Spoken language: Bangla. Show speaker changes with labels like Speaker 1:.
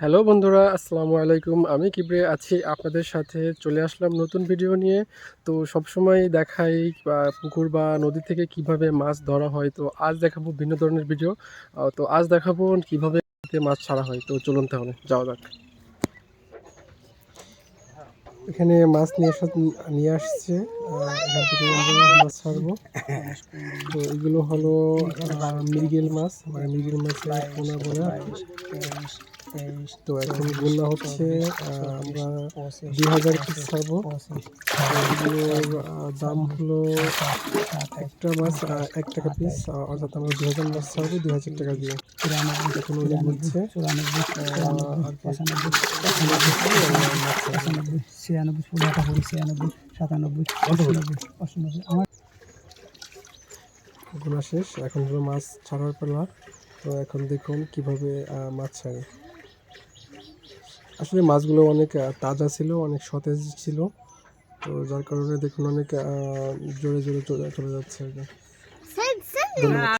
Speaker 1: হ্যালো বন্ধুরা, আসসালামু আলাইকুম। আমি কিবরে আছি আপনাদের সাথে। চলে আসলাম নতুন ভিডিও নিয়ে। তো সবসময় দেখাই পুকুর বা নদী থেকে কীভাবে মাছ ধরা হয়। তো আজ দেখাবো ভিন্ন ধরনের ভিডিও। তো আজ দেখাবো কীভাবে মাছ ছাড়া হয়। তো চলুন তাহলে, যাওয়া যাক। এখানে মাছ নিয়ে নিয়ে আসছে মাছ ছাড়বো। তো এগুলো হলো মৃগেল মাছ মানে মৃগেল মাছের পোনা আর কি। তো এখন গুণনা হচ্ছে আমরা দুই হাজার পিস ছাড়বো। এগুলোর দাম হলো একটা মাছ এক টাকা পিস অর্থাৎ আমরা দু হাজার মাছ ছাড়বো, দুই হাজার টাকা দিয়ে। এখন উনি বলছে
Speaker 2: পঁচানব্বই ছিয়ানব্বই ষোলো আটানব্বই ছিয়ানব্বই সাতানব্বই আটানব্বই অষ্টানব্বই আমার
Speaker 1: গোনা শেষ। এখন হলো মাছ ছাড়ার পালা। তো এখন দেখুন কীভাবে মাছ ছাড়ে। আসলে মাছগুলো অনেক তাজা ছিল অনেক সতেজ ছিল। তো যার কারণে দেখুন অনেক জোরে জোরে চলে চলে যাচ্ছে আর কি। ধন্যবাদ।